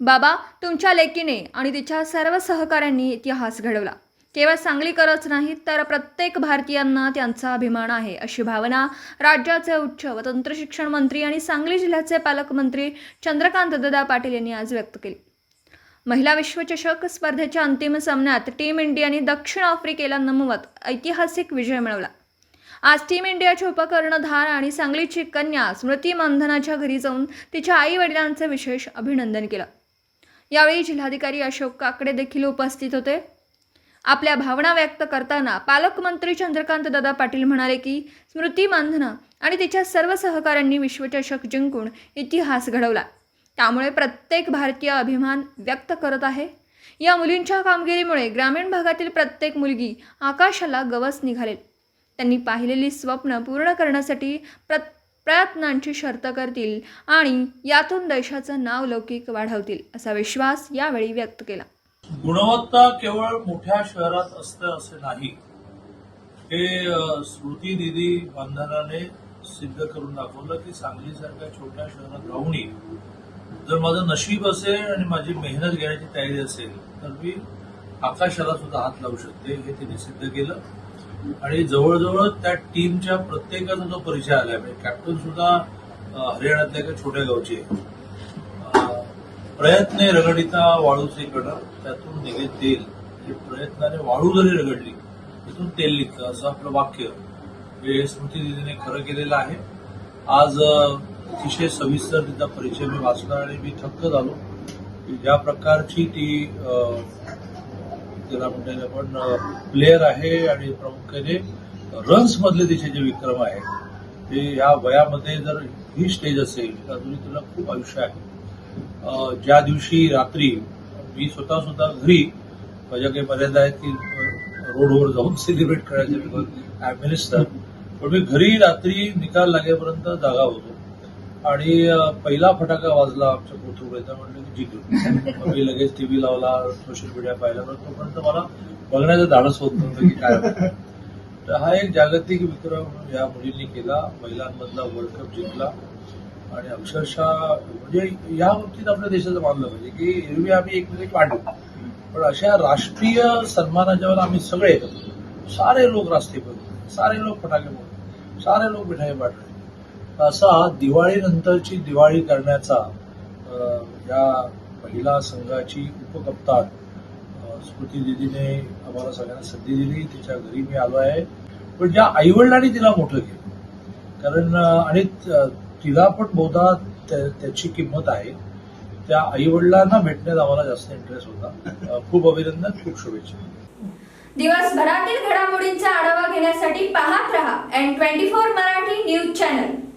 बाबा तुमच्या लेकीने आणि तिच्या सर्व सहकाऱ्यांनी इतिहास घडवला. केवळ सांगलीकरच नाही तर प्रत्येक भारतीयांना त्यांचा अभिमान आहे अशी भावना राज्याचे उच्च व तंत्र शिक्षण मंत्री आणि सांगली जिल्ह्याचे पालकमंत्री चंद्रकांत ददा पाटील यांनी आज व्यक्त केली. महिला विश्वचषक स्पर्धेच्या अंतिम सामन्यात टीम इंडियाने दक्षिण आफ्रिकेला नमवत ऐतिहासिक विजय मिळवला. आज टीम इंडियाचे उपकर्णधार आणि सांगलीची कन्या स्मृती मानधनाच्या घरी जाऊन तिच्या आई वडिलांचे विशेष अभिनंदन केलं. यावेळी जिल्हाधिकारी अशोक काकडे देखील उपस्थित होते. आपल्या भावना व्यक्त करताना पालकमंत्री चंद्रकांत दादा पाटील म्हणाले की स्मृती मानधना आणि तिच्या सर्व सहकाऱ्यांनी विश्वचषक जिंकून इतिहास घडवला. त्यामुळे प्रत्येक भारतीय अभिमान व्यक्त करत आहे. या मुलींच्या कामगिरीमुळे ग्रामीण भागातील प्रत्येक मुलगी आकाशाला गवस निघालेल. त्यांनी पाहिलेली स्वप्न पूर्ण करण्यासाठी प्र प्रयत्नांची शर्त करतील आणि यातून देशाचं नाव लौकिक वाढवतील असा विश्वास यावेळी व्यक्त केला. गुणवत्ता केवळ मोठ्या शहरात असतं असे नाही. हे स्मृती दिदी बंधनाने सिद्ध करून दाखवलं की सांगलीसारख्या छोट्या शहरात राहूनही जर माझं नशीब असेल आणि माझी मेहनत घेण्याची तयारी असेल तर मी आकाशाला सुद्धा हात लावू शकते हे तिने सिद्ध केलं. आणि जवळजवळ त्या टीमच्या प्रत्येकाचा जो परिचय आलाय म्हणजे कॅप्टन सुद्धा हरियाणातल्या एका छोट्या गावची आहे. प्रयत्ने रगडिता वाळूचे कडक त्यातून निघे तेल. म्हणजे प्रयत्नाने वाळू जरी रगडली तिथून तेल निघतं असं आपलं वाक्य. हे स्मृती दिदीने खरं केलेलं आहे. आज अतिशय सविस्तर तिचा परिचय मी वाचला आणि मी थक्क झालो. की ज्या प्रकारची ती अ, त्याला म्हणता पण प्लेअर आहे आणि प्रामुख्याने रन्स मधले तिचे जे विक्रम आहेत ते ह्या वयामध्ये जर ही स्टेज असेल तर अजूनही तुला खूप आयुष्य आहे. ज्या दिवशी रात्री मी स्वतः सुद्धा घरी माझ्या काही मर्यादा आहेत की रोडवर जाऊन सेलिब्रेट करायचे बिकॉज आय मिनिस्टर पण मी घरी रात्री निकाल लागेपर्यंत जागा होतो. आणि पहिला फटाका वाजला आमच्या कोथरूडचा म्हणलं की जिंकलो मी लगेच टीव्ही लावला सोशल मीडिया पाहिला पण तोपर्यंत मला बघण्याचं धाडस होत नव्हतं की काय तर हा एक जागतिक विक्रम या मुलींनी केला महिलांमधला वर्ल्ड कप जिंकला. आणि अक्षरशः म्हणजे या बाबतीत आपल्या देशाचं मानलं पाहिजे की एरवी आम्ही एकमेक वाटू पण अशा राष्ट्रीय सन्मानाच्यावर आम्ही सगळे सारे लोक रास्ते बघतो सारे लोक फटाके बघतो सारे लोक मिठाई पाडले असा दिवाळीनंतरची दिवाळी करण्याचा या महिला संघाची उपकप्तान स्मृती दिदीने आम्हाला सगळ्यांना संधी दिली. तिच्या घरी मी आलो आहे. पण ज्या आईवडिलांनी तिला मोठं केलं. कारण आणि तिला पण बहुधा त्या- त्याची किंमत आहे. त्या आईवडिलांना भेटण्यात आम्हाला जास्त इंटरेस्ट होता. खूप अभिनंदन खूप शुभेच्छा. दिवसभरातील घडामोडींचा आढावा घेण्यासाठी पाहत रहा N twenty four Marathi news channel